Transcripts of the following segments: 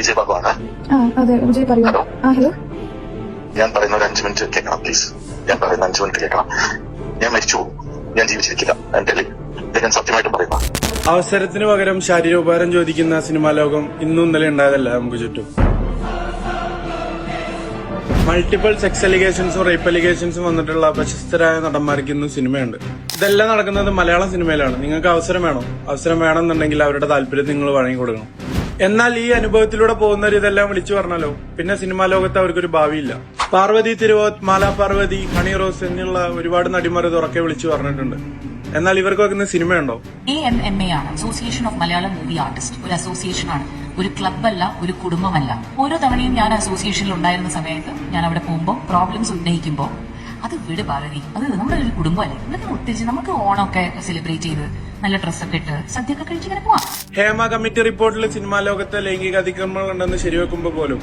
വിജയ് ബാബു ആണ് അതെ വിജയ് പറയൂ. ഹലോ. ആ ഹലോ. ഞാൻ പറയുന്ന ഒരു അഞ്ചു മിനിറ്റ് കേൾക്കണം പ്ലീസ് ഞാൻ പറയുന്ന അഞ്ചു മിനിറ്റ് കേൾക്കണം. ഞാൻ മരിച്ചു പോകും. ഞാൻ ജീവിച്ചിരിക്കില്ല. എന്റെ ഇത് ഞാൻ സത്യമായിട്ട് പറയുന്ന. അവസരത്തിന് പകരം ശാരീരോപകാരം ചോദിക്കുന്ന സിനിമാ ലോകം ഇന്നും ഇന്നലെ ഉണ്ടായതല്ല നമുക്ക് ചുറ്റും. മൾട്ടിപ്പിൾ സെക്സ് അലിഗേഷൻസും റേപ്പ് അലിഗേഷൻസും വന്നിട്ടുള്ള പ്രശസ്തരായ നടന്മാർക്ക് ഇന്ന് സിനിമയുണ്ട്. ഇതെല്ലാം നടക്കുന്നത് മലയാള സിനിമയിലാണ്. നിങ്ങൾക്ക് അവസരം വേണോ? അവസരം വേണമെന്നുണ്ടെങ്കിൽ അവരുടെ താല്പര്യം നിങ്ങൾ വഴങ്ങി കൊടുക്കണം എന്നാൽ ഈ അനുഭവത്തിലൂടെ പോകുന്നവർ ഇതെല്ലാം വിളിച്ചു പറഞ്ഞാലോ? പിന്നെ സിനിമാ ലോകത്ത് അവർക്കൊരു ഭാവിയില്ല. പാർവതി തിരുവോത് മാല പാർവതി ഹണി റോസ് എന്നുള്ള ഒരുപാട് നടിമാർ ഇതൊക്കെ വിളിച്ചു പറഞ്ഞിട്ടുണ്ട്. എന്നാൽ ഇവർക്കൊക്കെ ഇന്ന് സിനിമയുണ്ടോ? എ എം എം എ ആണ്. Association of Malayalam movie artist ഒരു അസോസിയേഷൻ ആണ്. ഒരു ക്ലബ്ബല്ല ഒരു കുടുംബമല്ല. ഓരോ തവണയും ഞാൻ അസോസിയേഷനിൽ ഉണ്ടായിരുന്ന സമയത്ത് ഞാൻ അവിടെ പോകുമ്പോൾ പ്രോബ്ലംസ് ഉന്നയിക്കുമ്പോൾ അത് വിട് ഭാരതി അത് നമ്മുടെ ഒരു കുടുംബമല്ലേ? ഇതൊക്കെ ഒത്തിരി നമുക്ക് ഓണമൊക്കെ സെലിബ്രേറ്റ് ചെയ്ത് നല്ല ഡ്രസ്സൊക്കെ ഇട്ട് സദ്യയൊക്കെ കഴിച്ച് ഇങ്ങനെ പോവാം. ഹേമ കമ്മിറ്റി റിപ്പോർട്ടിൽ സിനിമാ ലോകത്തെ ലൈംഗിക അതിക്രമങ്ങൾ ഉണ്ടെന്ന് ശരിവെക്കുമ്പോൾ പോലും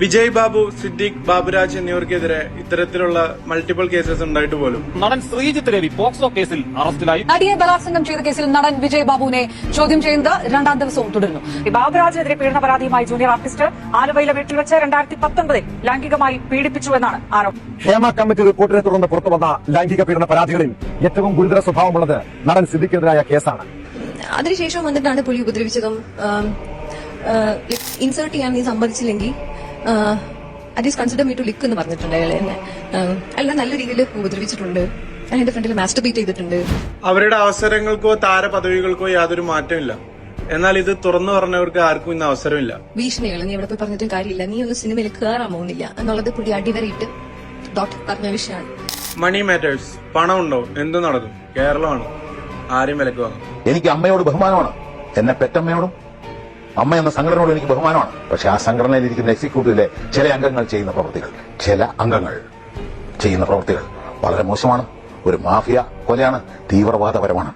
വിജയ് ബാബു സിദ്ദിഖ് ബാബുരാജ് എന്നിവർക്കെതിരെ ഇത്തരത്തിലുള്ള മൾട്ടിപ്പിൾ കേസസ് ഉണ്ടായിട്ട് പോലും. നടൻ ശ്രീജിത്ത് രവി പോക്സോ കേസിൽ അറസ്റ്റിലായി. നടിയെ ബലാത്സംഗം ചെയ്ത കേസിൽ നടൻ വിജയ് ബാബുവിനെ ചോദ്യം ചെയ്യുന്നത് രണ്ടാം ദിവസവും തുടരുന്നു. ബാബുരാജിനെതിരെ പീഡന പരാതിയുമായി ജൂനിയർ ആർട്ടിസ്റ്റ് ആലുവയിലെ വീട്ടിൽ വെച്ച് രണ്ടായിരത്തി പത്തൊൻപതിൽ ലൈംഗികമായി പീഡിപ്പിച്ചുവെന്നാണ് ആരോപണം. ഹേമ കമ്മിറ്റി റിപ്പോർട്ടിനെ തുടർന്ന് പുറത്തുവന്ന ലൈംഗിക പീഡന പരാതികളിൽ ഏറ്റവും ഗുരുതര സ്വഭാവമുള്ളത് നടൻ സിദ്ദിഖിനെതിരായ കേസാണ്. അതിനുശേഷം വന്നിട്ടാണ് പുലി ഉപദ്രവിച്ചതും ഇൻസേർട്ട് ചെയ്യാൻ നീ സമ്മതിച്ചില്ലെങ്കിൽ at consider me to lick എന്ന് പറഞ്ഞിട്ടുണ്ട് അയാളെ എന്നെ. അല്ല നല്ല രീതിയിൽ ഉപദ്രവിച്ചിട്ടുണ്ട്. ഞാൻ എന്റെ ഫ്രണ്ടിൽ മാസ്റ്റർബീറ്റ് ചെയ്തിട്ടുണ്ട്. അവരുടെ അവസരങ്ങൾക്കോ താര പദവികൾക്കോ യാതൊരു മാറ്റമില്ല. എന്നാൽ ഇത് തുറന്നു പറഞ്ഞവർക്ക് ആർക്കും ഇന്ന് അവസരമില്ല. ഭീഷണികൾ നീ എവിടെ പോയി പറഞ്ഞിട്ടും കാര്യമില്ല. നീ ഒന്ന് സിനിമയിൽ കയറാൻ പോകുന്നില്ല. എന്നുള്ളത് പുള്ളി അടിവരയിട്ട് ഡോക്ടർ പറഞ്ഞ വിഷയമാണ്. മണി മാറ്റേഴ്സ് ഉണ്ടോ എന്ത് നടക്കും? കേരളമാണ്. ആരും വിലക്ക് വാങ്ങും എനിക്ക് അമ്മയോട് ബഹുമാനമാണ്. എന്നെ പെറ്റമ്മയോടും അമ്മ എന്ന സംഘടനയോട് എനിക്ക് ബഹുമാനമാണ്. പക്ഷെ ആ സംഘടനയിൽ ഇരിക്കുന്ന എക്സിക്യൂട്ടീവിലെ ചില അംഗങ്ങൾ ചെയ്യുന്ന പ്രവൃത്തികൾ ചില അംഗങ്ങൾ ചെയ്യുന്ന പ്രവൃത്തികൾ വളരെ മോശമാണ്. ഒരു മാഫിയ കൊലയാണ് തീവ്രവാദപരമാണ്.